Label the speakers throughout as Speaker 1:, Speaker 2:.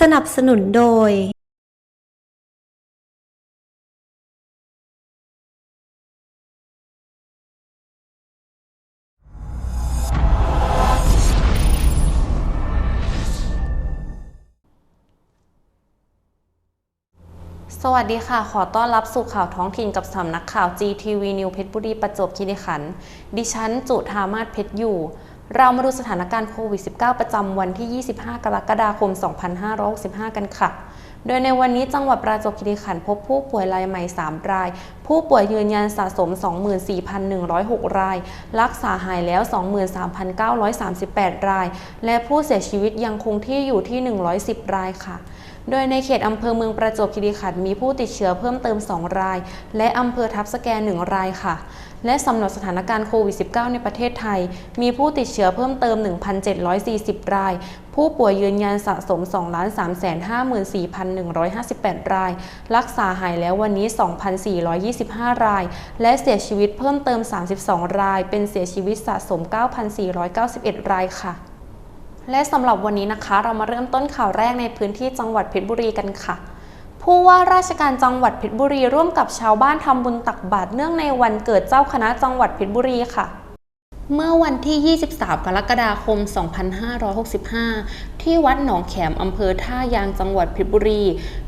Speaker 1: สนับสนุนโดย
Speaker 2: สวัสดีค่ะ ขอต้อนรับสู่ข่าวท้องถิ่นกับสำนักข่าว GTV New เพชรบุรีประจวบคีรีขันธ์ ดิฉันจุธามาศเพชรอยู่ เรามาดูสถานการณ์โควิด -19 ประจำวันที่ 25 กรกฎาคม 2565 กันค่ะ โดยในวันนี้จังหวัดประจวบคีรีขันธ์พบผู้ป่วยรายใหม่ 3 ราย ผู้ป่วยยืนยันสะสม 24,106 ราย รักษาหายแล้ว 23,938 ราย และผู้เสียชีวิตยังคงที่อยู่ที่ 110 รายค่ะโดยในเขตอำเภอเมืองประจวบคีรีขันธ์มีผู้ติดเชื้อเพิ่มเติม 2 ราย และอำเภอทับสแก1รายค่ะ และสำรับสถานการณ์โควิด -19 ในประเทศไทย มีผู้ติดเชื้อเพิ่มเติม 1,740 ราย ผู้ป่วยยืนยันสะสม 2,354,158 ราย รักษาหายแล้ววันนี้ 2,425 ราย และเสียชีวิตเพิ่มเติม 32 ราย เป็นเสียชีวิตสะสม 9,491 รายค่ะและสำหรับวันนี้นะคะ เรามาเริ่มต้นข่าวแรกในพื้นที่จังหวัดเพชรบุรีกันค่ะ ผู้ว่าราชการจังหวัดเพชรบุรีร่วมกับชาวบ้านทำบุญตักบาตรเนื่องในวันเกิดเจ้าคณะจังหวัดเพชรบุรีค่ะเมื่อวันที่ 23 กรกฎาคม 2565 ที่วัดหนองแขมอำเภอท่ายางจังหวัดเพชรบุรี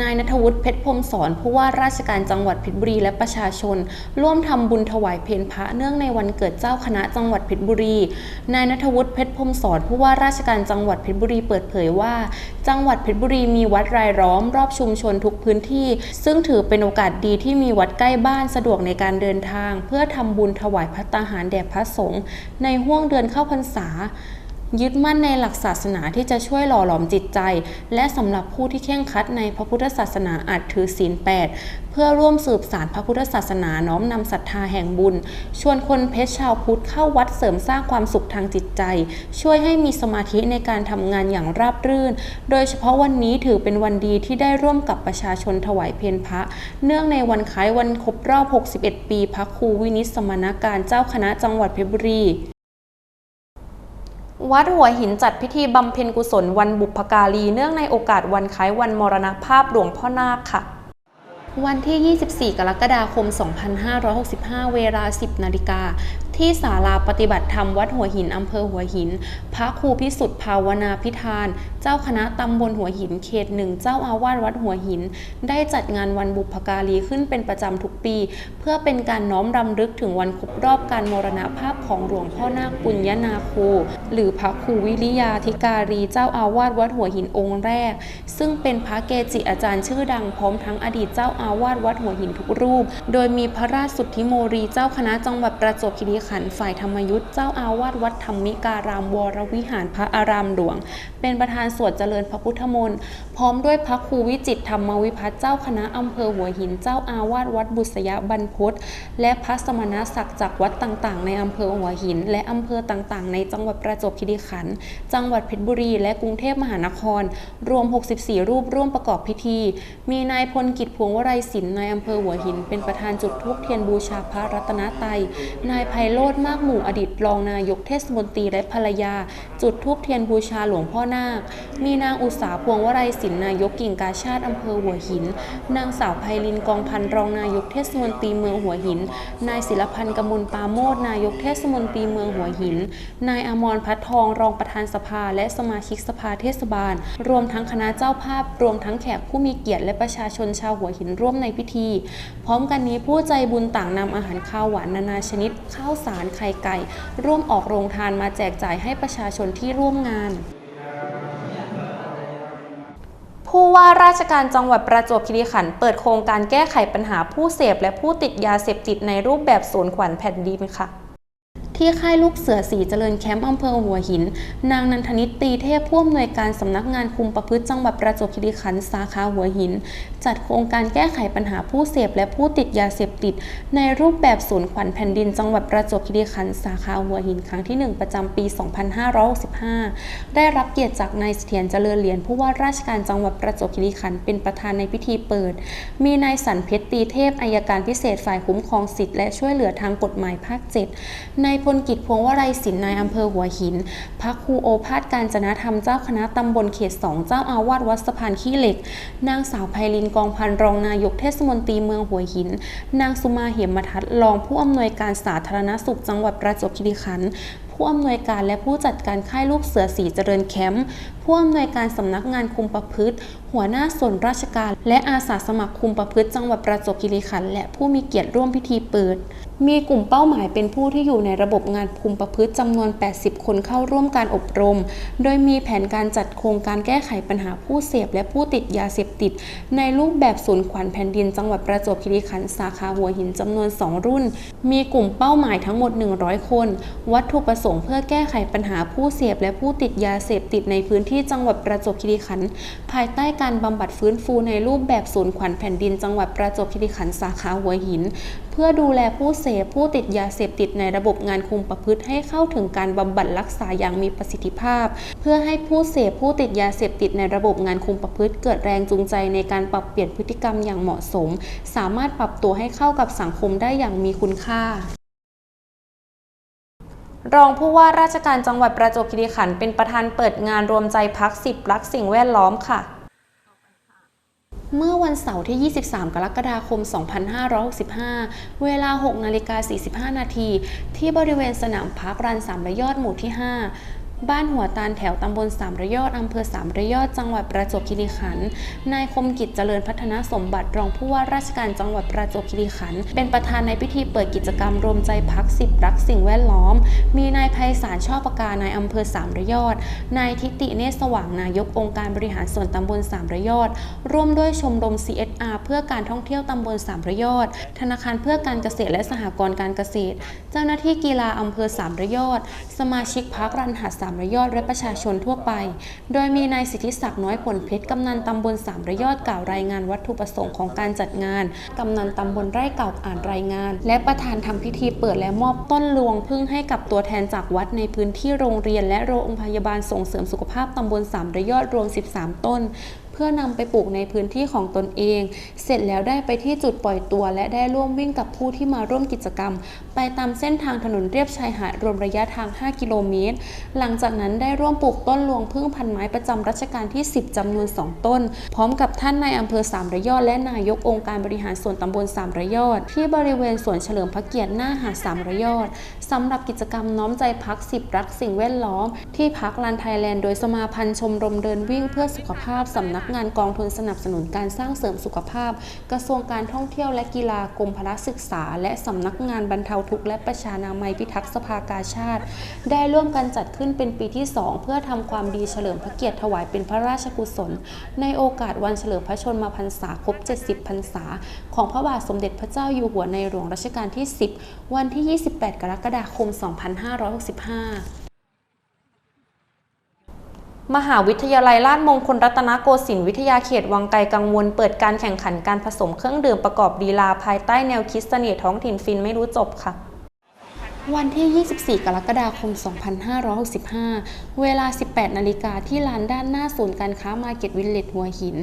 Speaker 2: นายณัฐวุฒิเพชรพรมสอนผู้ว่าราชการจังหวัดเพชรบุรีและประชาชน ร่วมทำบุญถวายเพลพระเนื่องในวันเกิดเจ้าคณะจังหวัดเพชรบุรี นายณัฐวุฒิเพชรพรมสอนผู้ว่าราชการจังหวัดเพชรบุรีเปิดเผยว่า จังหวัดเพชรบุรีมีวัดรายล้อมรอบชุมชนทุกพื้นที่ ซึ่งถือเป็นโอกาสดีที่มีวัดใกล้บ้านสะดวกในการเดินทาง เพื่อทำบุญถวายพระตาหารแด่พระสงฆ์ในห่วงเดือนเข้าพรรษา ยึดมั่นในหลักศาสนาที่จะช่วยหล่อหลอมจิตใจ และสำหรับผู้ที่เข่งครัดในพระพุทธศาสนาอาจถือศีล8เพื่อร่วมสืบสารพระพุทธศาสนาน้อมนำศรัทธาแห่งบุญ ชวนคนเพชรชาวพุทธเข้าวัดเสริมสร้างความสุขทางจิตใจ ช่วยให้มีสมาธิในการทำงานอย่างราบรื่น โดยเฉพาะวันนี้ถือเป็นวันดีที่ได้ร่วมกับประชาชนถวายเพลพระ เนื่องในวันคล้ายวันครบรอบ 61 ปีพระครูวินิสมณการเจ้าคณะจังหวัดเพชรบุรี วัดหัวหินจัดพิธีบำเพ็ญกุศลวันบุพการีเนื่องในโอกาสวันคล้ายวันมรณภาพหลวงพ่อนาคค่ะ วันที่ 24 กรกฎาคม 2565 เวลา 10 นาฬิกา ที่ศาลาปฏิบัติธรรมวัดหัวหินอำเภอหัวหิน พระครูพิสุทธิ์ภาวนาพิธาน เจ้าคณะตำบลหัวหินเขตหนึ่งเจ้าอาวาสวัดหัวหิน ได้จัดงานวันบุพการีขึ้นเป็นประจำทุกปี เพื่อเป็นการน้อมรำลึกถึงวันครบรอบการมรณภาพของหลวงพ่อนาคปุญญนาโคหรือพระครูวิริยาธิการีเจ้าอาวาสวัดหัวหินองค์แรก ซึ่งเป็นพระเกจิอาจารย์ชื่อดังพร้อมทั้งอดีตเจ้าอาวาสวัดหัวหินทุกรูป โดยมีพระราชสุทธิโมรีเจ้าคณะจังหวัดประจวบคีรีขันธ์ฝ่ายธรรมยุทธเจ้าอาวาสวัดธรรมิการามวรวิหารพระอารามหลวง เป็นประธานสวดเจริญพระพุทธมนต์พร้อมด้วยพระครูวิจิตธรรมวิพัฒน์เจ้าคณะอำเภอหัวหินเจ้าอาวาสวัดบุษยบรรพตและพระสมณศักดิ์จากวัดต่างๆ ในอำเภอหัวหิน และอำเภอต่างๆ ในจังหวัดประจวบคีรีขันธ์จังหวัดเพชรบุรี และกรุงเทพมหานคร รวม 64 รูปร่วมประกอบพิธี มีนายพลกิจพวงวรัยศิลป์นายอำเภอหัวหิน เป็นประธานจุดธูปเทียนบูชาพระรัตนตรัยนายไพโรธมากหมู่อดีตรองนายกเทศมนตรีและภรรยา จุดธูปเทียนบูชาหลวงพ่อนาค มีนางอุษาพวงวรัยศิลนายกกิ่งกาชาติอำเภอหัวหิน นางสาวไพลินกองพันรองนายกเทศมนตรีเมืองหัวหิน นายศิลพันธ์กมลปาโมดนายกเทศมนตรีเมืองหัวหิน นายอมรพัฒทองรองประธานสภา และสมาชิกสภาเทศบาล รวมทั้งคณะเจ้าภาพ รวมทั้งแขกผู้มีเกียรติและประชาชนชาวหัวหินร่วมในพิธี พร้อมกันนี้ผู้ใจบุญต่างนำอาหารข้าวหวานนานาชนิดข้าวสารไข่ไก่ ร่วมออกโรงทานมาแจกจ่ายให้ประชาชนที่ร่วมงานผู้ว่าราชการจังหวัดประจวบคีรีขันธ์เปิดโครงการแก้ไขปัญหาผู้เสพและผู้ติดยาเสพติดในรูปแบบศูนย์ขวัญแผ่นดินค่ะ ที่ค่ายลูกเสือสีเจริญแคมป์อำเภอหัวหิน นางนันทนิตตีเทพผู้อำนวยการสำนักงานคุมประพฤติจังหวัดประจวบคีรีขันธ์สาขาหัวหิน จัดโครงการแก้ไขปัญหาผู้เสพและผู้ติดยาเสพติด ในรูปแบบศูนย์ขวัญแผ่นดินจังหวัดประจวบคีรีขันธ์สาขาหัวหินครั้งที่ 1 ประจำปี 2565 ได้รับเกียรติจากนายเสถียรเจริญเหรียญผู้ว่าราชการจังหวัดประจวบคีรีขันธ์เป็นประธานในพิธีเปิด มีนายสันเพชรตีเทพอายการพิเศษฝ่ายคุ้มครองสิทธิและช่วยเหลือทางกฎหมายภาค 7 นายพลกิจพวงวลัยศิลป์นายอำเภอหัวหินพระครูโอภาสการจนธรรมเจ้าคณะตำบลเขตสองเจ้าอาวาสวัดสะพานขี้เหล็ก นางสาวไพลินกองพันรองนายกเทศมนตรีเมืองหัวหิน นางสุมาเหมทัศน์รองผู้อำนวยการสาธารณสุขจังหวัดประจวบคีรีขันธ์ผู้อำนวยการและผู้จัดการค่ายลูกเสือสีเจริญแคมป์ผู้อำนวยการสำนักงานคุมประพฤติ หัวหน้าส่วนราชการ และอาสาสมัครคุมประพฤติจังหวัดประจวบคีรีขันธ์และผู้มีเกียรติร่วมพิธีเปิด มีกลุ่มเป้าหมายเป็นผู้ที่อยู่ในระบบงานคุมประพฤติจำนวน 80 คนเข้าร่วมการอบรม โดยมีแผนการจัดโครงการแก้ไขปัญหาผู้เสพและผู้ติดยาเสพติด ในรูปแบบศูนย์ขวัญแผ่นดินจังหวัดประจวบคีรีขันธ์สาขาหัวหินจำนวน 2 รุ่น มีกลุ่มเป้าหมายทั้งหมด 100 คน วัตถุประสงค์เพื่อแก้ไขปัญหาผู้เสพและผู้ติดยาเสพติดในพื้นที่จังหวัดประจวบคีรีขันธ์ภายใต้การบำบัดฟื้นฟูในรูปแบบศูนย์ขวัญแผ่นดินจังหวัดประจวบคีรีขันธ์สาขาหัวหินเพื่อดูแลผู้เสพผู้ติดยาเสพติดในระบบงานคุมประพฤติให้เข้าถึงการบำบัดรักษาอย่างมีประสิทธิภาพ เพื่อให้ผู้เสพผู้ติดยาเสพติดในระบบงานคุมประพฤติ เกิดแรงจูงใจในการปรับเปลี่ยนพฤติกรรมอย่างเหมาะสม สามารถปรับตัวให้เข้ากับสังคมได้อย่างมีคุณค่ารองผู้ว่าราชการจังหวัดประจวบคีรีขันธ์เป็นประธานเปิดงานรวมใจพักสิบรักสิ่งแวดล้อมค่ะ เมื่อวันเสาร์ที่ 23 กรกฎาคม 2565 เวลา 6 นาฬิกา 45 นาที ที่บริเวณสนามพักรันสามระยอดหมู่ที่ 5 บ้านหัวตาลแถวตำบลสามระยอดอำเภอสามระยอดจังหวัดประจวบคีรีขันธ์นายคมกิจเจริญพัฒนาสมบัติรองผู้ว่าราชการจังหวัดประจวบคีรีขันธ์เป็นประธานในพิธีเปิดกิจกรรมรวมใจพักสิบรักสิ่งแวดล้อม มีนายไพศาลชอบประการนายอำเภอสามระยอด นายทิติเนศสว่างนายกองค์การบริหารส่วนตำบลสามระยอด ร่วมด้วยชมรม CSR เพื่อการท่องเที่ยวตำบลสามระยอด ธนาคารเพื่อการเกษตรและสหกรณ์การเกษตร เจ้าหน้าที่กีฬาอำเภอสามระยอด สมาชิกพักรันหัดสามามระยอดและประชาชนทั่วไป โดยมีนายสิทธิศักดิ์น้อยผลเพชรกำนันตำบลสามระยอดกล่าวรายงานวัตถุประสงค์ของการจัดงาน กำนันตำบลไร่เก่าอ่านรายงาน และประธานทำพิธีเปิดและมอบต้นลวงพึ่งให้กับตัวแทนจากวัดในพื้นที่โรงเรียน และโรงพยาบาลส่งเสริมสุขภาพตำบลสามระยอดรวม 13 ต้น พื่อนำไปปลูกในพื้นที่ของตนเอง เสร็จแล้วได้ไปที่จุดปล่อยตัวและได้ร่วมวิ่งกับผู้ที่มาร่วมกิจกรรม ไปตามเส้นทางถนนเรียบชายหาดรวมระยะทาง 5 กิโลเมตร หลังจากนั้นได้ร่วมปลูกต้นลวงพึ่งพันไม้ประจำรัชกาลที่ 10จำนวน 2 ต้น พร้อมกับท่านนายอำเภอสามระยอดและนายกองค์การบริหารส่วนตำบลสามระยอด ที่บริเวณสวนเฉลิมพระเกียรติหน้าหาดสามระยอดสำหรับกิจกรรมน้อมใจพักสิบรักสิ่งแวดล้อม ที่พักลานไทยแลนด์โดยสมาพันธ์ชมรมเดินวิ่งเพื่อสุขภาพสำนักงานกองทุนสนับสนุนการสร้างเสริมสุขภาพ กระทรวงการท่องเที่ยวและกีฬากรมพละศึกษา และสำนักงานบรรเทาทุกข์และประชานามัยพิทักษ์สภากาชาติ ได้ร่วมกันจัดขึ้นเป็นปีที่ 2 เพื่อทำความดีเฉลิมพระเกียรติถวายเป็นพระราชกุศล ในโอกาสวันเฉลิมพระชนมพรรษาครบ 70 พรรษา ของพระบาทสมเด็จพระเจ้าอยู่หัวในหลวงรัชกาลที่ 10 วันที่ 28 กรกฎาคม 2565 มหาวิทยาลัยราชมงคลรัตนโกสินทร์วิทยาเขตวังไกลกังวล เปิดการแข่งขันการผสมเครื่องดื่มประกอบดีลาภายใต้แนวคิดเสน่ห์ท้องถิ่นฟินไม่รู้จบค่ะ วันที่ 24 กรกฎาคม 2565 เวลา 18 นาฬิกาที่ลานด้านหน้าศูนย์การค้ามาร์เก็ตวิลเลจหัวหิน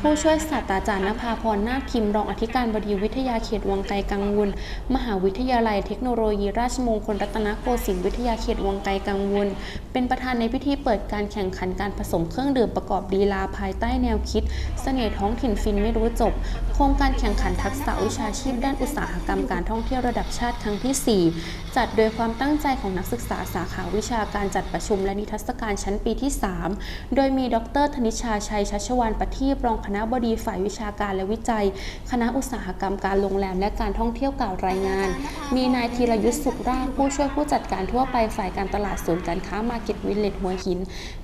Speaker 2: ผู้ช่วยศาสตราจารย์นภาพรนาคพิม รองอธิการบดีวิทยาเขตวังไกลกังวล มหาวิทยาลัยเทคโนโลยีราชมงคลรัตนโกสินทร์วิทยาเขตวังไกลกังวล เป็นประธานในพิธีเปิดการแข่งขันการผสมเครื่องดื่มประกอบลีลาภายใต้แนวคิด เสน่ห์ท้องถิ่นฟินไม่รู้จบ โครงการแข่งขันทักษะวิชาชีพด้านอุตสาหกรรมการท่องเที่ยวระดับชาติครั้งที่ 4จัดโดยความตั้งใจของนักศึกษาสาขาวิชาการจัดประชุมและนิทรรศการชั้นปีที่ 3 โดยมีดรธนิชาชัยชัชวานประทีปรองคณะบดีฝ่ายวิชาการและวิจัย คณะอุตสาหกรรมการโรงแรมและการท่องเที่ยวกล่าวรายงาน มีนายธีรยุทธสุขราชผู้ช่วยผู้จัดการทั่วไปฝ่ายการตลาดศูนย์การค้ามาร์เก็ตวิลเลจหัวหิน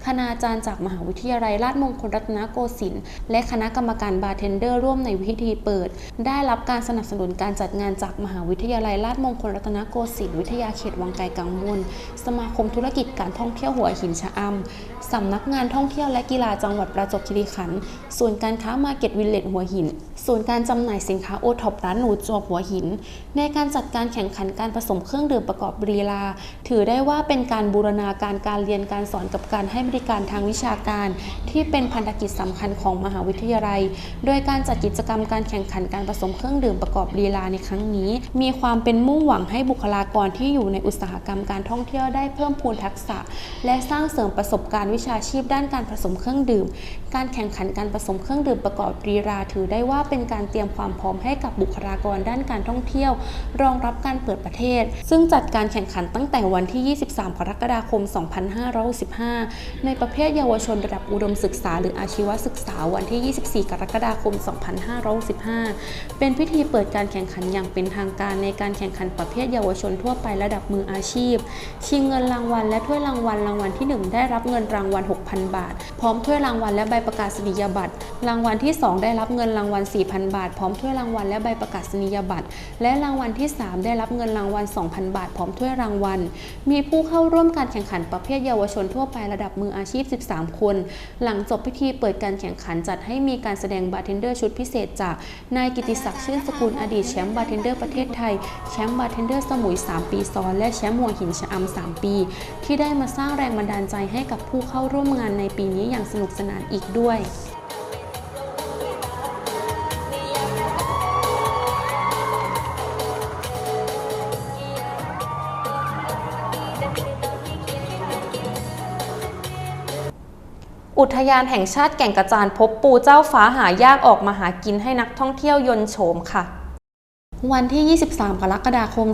Speaker 2: คณาจารย์จากมหาวิทยาลัยราชมงคลรัตนโกสินทร์และคณะกรรมการบาร์เทนเดอร์ร่วมในพิธีเปิด ได้รับการสนับสนุนการจัดงานจากมหาวิทยาลัยราชมงคลรัตนโกสินทร์ทยาเขตวังไกลกังวลสมาคมธุรกิจการท่องเที่ยวหัวหินชะอำ สำนักงานท่องเที่ยวและกีฬาจังหวัดประจวบคีรีขันธ์ส่วนการค้ามาเก็ตวิลเลจหัวหิน ส่วนการจำหน่ายสินค้าโอท็อปร้านหนูจวบหัวหิน ในการจัดการแข่งขันการผสมเครื่องดื่มประกอบปรีลา ถือได้ว่าเป็นการบูรณาการการเรียนการสอนกับการให้บริการทางวิชาการ ที่เป็นพันธกิจสำคัญของมหาวิทยาลัย โดยการจัดกิจกรรมการแข่งขันการผสมเครื่องดื่มประกอบลีลาในครั้งนี้ มีความเป็นมุ่งหวังให้บุคลากรที่อยู่ในอุตสาหกรรมการท่องเที่ยวได้เพิ่มพูนทักษะ และสร้างเสริมประสบการณ์วิชาชีพด้านการผสมเครื่องดื่ม การแข่งขันการผสมเครื่องดื่มประกอบรีราถือได้ว่าเป็นการเตรียมความพร้อมให้กับบุคลากรด้านการท่องเที่ยว รองรับการเปิดประเทศ ซึ่งจัดการแข่งขันตั้งแต่วันที่ 23 กรกฎาคม 2565 ในประเภทเยาวชนระดับอุดมศึกษา หรืออาชีวศึกษาวันที่ 24 กรกฎาคม 2565 เป็นพิธีเปิดการแข่งขันอย่างเป็นทางการในการแข่งขันประเภทเยาวชนทั่วไประดับมืออาชีพ ชิงเงินรางวัลและถ้วยรางวัลรางวัลที่ 1 ได้รับเงินรางวัล 6,000 บาท พร้อมถ้วยรางวัลและใบประกาศนียบัตร รางวัลที่ 2 ได้รับเงินรางวัล 4,000 บาท พร้อมถ้วยรางวัลและใบประกาศนียบัตร และรางวัลที่ 3 ได้รับเงินรางวัล 2,000 บาท พร้อมถ้วยรางวัล มีผู้เข้าร่วมการแข่งขันประเภทเยาวชนทั่วไประดับมืออาชีพ 13 คน หลังจบพิธีเปิดการแข่งขันจัดให้มีการแสดงบาร์เทนเดอร์ชุดพิเศษจากนายกิติศักดิ์ชื่นสกุลอดีตแชมป์บาร์เทนเดอร์ประเทศไทยแชมป์บาร์เทนเดอร์สมุย 3 ปีซ้อน และแชมป์หัวหินชะอำ3ปี ที่ได้มาสร้างแรงบันดาลใจให้กับผู้เข้าร่วมงานในปีนี้อย่างสนุกสนานอีกด้วยอุทยานแห่งชาติแก่งกระจานพบปูเจ้าฟ้าหายากออกมาหากินให้นักท่องเที่ยวยนโฉมค่ะ วันที่ 23 กรกฎาคม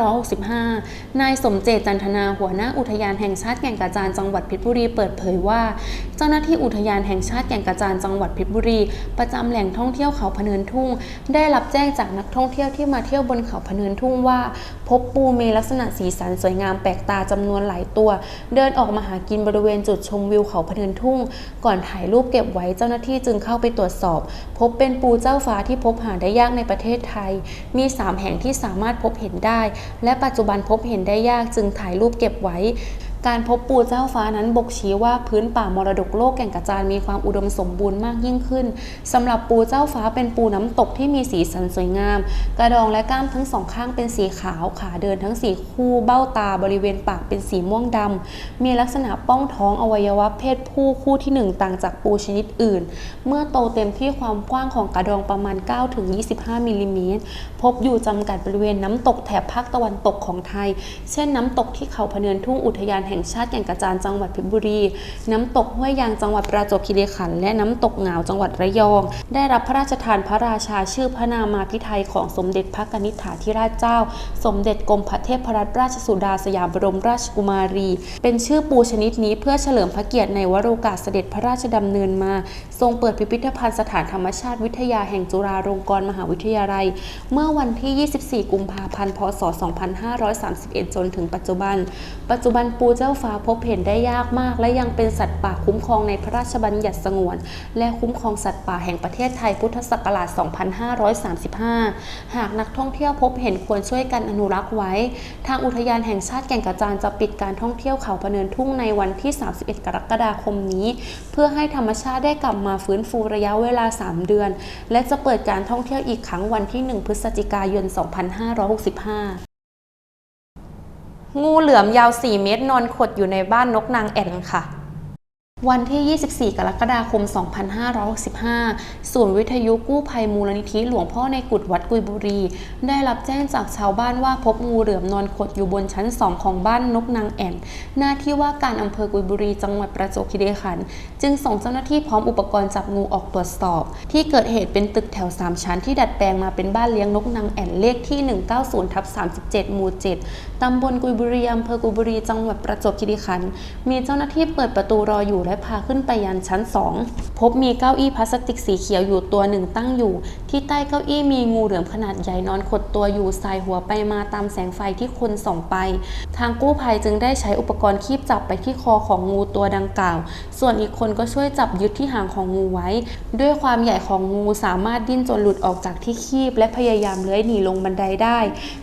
Speaker 2: 2565 นายสมเจตจันทนาหัวหน้าอุทยานแห่งชาติแก่งกระจานจังหวัดเพชรบุรีเปิดเผยว่า เจ้าหน้าที่อุทยานแห่งชาติแก่งกระจานจังหวัดเพชรบุรี ประจำแหล่งท่องเที่ยวเขาพะเนินทุ่ง ได้รับแจ้งจากนักท่องเที่ยวที่มาเที่ยวบนเขาพะเนินทุ่งว่า พบปูมีลักษณะสีสันสวยงามแปลกตาจำนวนหลายตัว เดินออกมาหากินบริเวณจุดชมวิวเขาพะเนินทุ่ง ก่อนถ่ายรูปเก็บไว้เจ้าหน้าที่จึงเข้าไปตรวจสอบ พบเป็นปูเจ้าฟ้าที่พบหาได้ยากในประเทศไทยมี 3 แห่งที่สามารถพบเห็นได้ และปัจจุบันพบเห็นได้ยากจึงถ่ายรูปเก็บไว้ การพบปูเจ้าฟ้านั้นบ่งชี้ว่าพื้นป่ามรดกโลกแก่งกระจานมีความอุดมสมบูรณ์มากยิ่งขึ้นสำหรับปูเจ้าฟ้าเป็นปูน้ำตกที่มีสีสันสวยงาม กระดองและกล้ามทั้งสองข้างเป็นสีขาวขาเดินทั้งสี่คู่เบ้าตาบริเวณปากเป็นสีม่วงดำมีลักษณะป้องท้องอวัยวะเพศผู้คู่ที่หนึ่งต่างจากปูชนิดอื่น เมื่อโตเต็มที่ความกว้างของกระดองประมาณ 9-25มิลลิเมตรพบอยู่จำกัดบริเวณน้ำตกแถบภาคตะวันตกของไทย เช่นน้ำตกที่เขาพเนินทุ่งอุทยานแห่งชาติแก่งกระจานจังหวัดเพชรบุรี น้ำตกห้วยยางจังหวัดประจวบคีรีขันธ์และน้ำตกเหงาจังหวัดระยอง ได้รับพระราชทานพระราชาชื่อพระนามาพิไทยของสมเด็จพระกนิษฐาธิราชเจ้า สมเด็จกรมพระเทพรัตนราชสุดาสยามบรมราชกุมารี เป็นชื่อปูชนิดนี้เพื่อเฉลิมพระเกียรติในวโรกาสเสด็จพระราชดำเนินมา ทรงเปิดพิพิธภัณฑ์สถานธรรมชาติวิทยาแห่งจุฬาลงกรณ์มหาวิทยาลัย เมื่อวันที่ 24 กุมภาพันธ์ พศ 2531 จนถึงปัจจุบัน ปัจจุบันปูเจ้าฟ้าพบเห็นได้ยากมาก และยังเป็นสัตว์ป่าคุ้มครองในพระราชบัญญัติสงวน และคุ้มครองสัตว์ป่าแห่งประเทศไทยพุทธศักราช 2535 หากนักท่องเที่ยวพบเห็นควรช่วยกันอนุรักษ์ไว้ ทางอุทยานแห่งชาติแก่งกระจานจะปิดการท่องเที่ยวเขาพะเนินทุ่งในวันที่ 31 กรกฎาคมนี้ เพื่อให้ธรรมชาติได้กลับมาฟื้นฟูระยะเวลา 3 เดือน และจะเปิดการท่องเที่ยวอีกครั้งวันที่ 1 พฤศจิกายน 2565งูเหลือมยาว 4 เมตรนอนขดอยู่ในบ้านนกนางแอ่นค่ะ วันที่ 24 กรกฎาคม 2565 ศูนย์วิทยุกู้ภัยมูลนิธิหลวงพ่อในกุฎวัดกุยบุรี ได้รับแจ้งจากชาวบ้านว่าพบงูเหลือมนอนขดอยู่บนชั้น 2 ของบ้านนกนางแอ่น หน้าที่ว่าการอำเภอกุยบุรี จังหวัดประจวบคีรีขันธ์จึงส่งเจ้าหน้าที่พร้อมอุปกรณ์จับงูออกตรวจสอบ ที่เกิดเหตุเป็นตึกแถว 3 ชั้นที่ดัดแปลงมาเป็นบ้านเลี้ยงนกนางแอ่นเลขที่ 190ทับ37 หมู่ 7ตำบลกุยบุรีอำเภอกุยบุรี จังหวัดประจวบคีรีขันธ์มีเจ้าหน้าที่เปิดประตูรออยู่และพาขึ้นไปยันชั้น 2 พบมีเก้าอี้พลาสติกสีเขียวอยู่ตัวหนึ่งตั้งอยู่ ที่ใต้เก้าอี้มีงูเหลือมขนาดใหญ่นอนขดตัวอยู่สายหัวไปมาตามแสงไฟที่คนส่องไป ทางกู้ภัยจึงได้ใช้อุปกรณ์คีบจับไปที่คอของงูตัวดังกล่าว ส่วนอีกคนก็ช่วยจับยึดที่หางของงูไว้ ด้วยความใหญ่ของงูสามารถดิ้นจนหลุดออกจากที่คีบ และพยายามเลื้อยหนีลงบันไดได้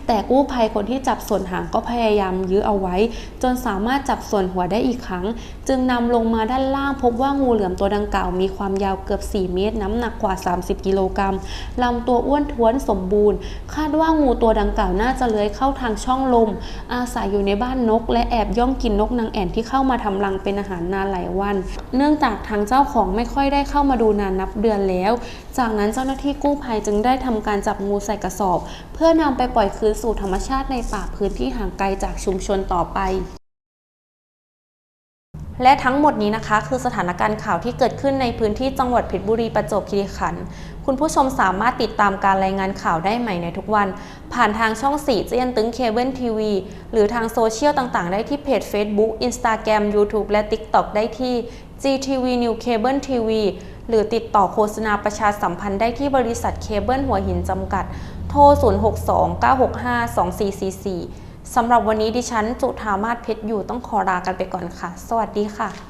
Speaker 2: แต่กู้ภัยคนที่จับส่วนหางก็พยายามยื้อเอาไว้ จนสามารถจับส่วนหัวได้อีกครั้ง จึงนำลงมาด้านานล่างพบว่างูเหลือมตัวดังกล่าวมีความยาวเกือบ 4 เมตร น้ำหนักกว่า 30 กิโลกรัมลำตัวอ้วนท้วนสมบูรณ์ คาดว่างูตัวดังกล่าวน่าจะเลื้อยเข้าทางช่องลม อาศัยอยู่ในบ้านนก และแอบย่องกินนกนางแอ่นที่เข้ามาทำรังเป็นอาหารนานหลายวัน เนื่องจากทางเจ้าของไม่ค่อยได้เข้ามาดูนานนับเดือนแล้ว จากนั้นเจ้าหน้าที่กู้ภัยจึงได้ทำการจับงูใส่กระสอบ เพื่อนำไปปล่อยคืนสู่ธรรมชาติในป่าพื้นที่ห่างไกลจากชุมชนต่อไป และทั้งหมดนี้นะคะ คือสถานการณ์ข่าวที่เกิดขึ้นในพื้นที่จังหวัดเพชรบุรีประจวบคีรีขันธ์คุณผู้ชมสามารถติดตามการรายงานข่าวได้ใหม่ในทุกวัน ผ่านทางช่อง4เจียนตึงเคเบิลทีวีหรือทางโซเชียลต่างๆ ได้ที่เพจ Facebook Instagram YouTube และ TikTok ได้ที่ GTV New Cable TV หรือติดต่อโฆษณาประชาสัมพันธ์ได้ที่บริษัทเคเบิลหัวหินจำกัด โทร 0629652444 สำหรับวันนี้ดิฉันจุธามาศเพชรอยู่ต้องขอลากันไปก่อนค่ะ สวัสดีค่ะ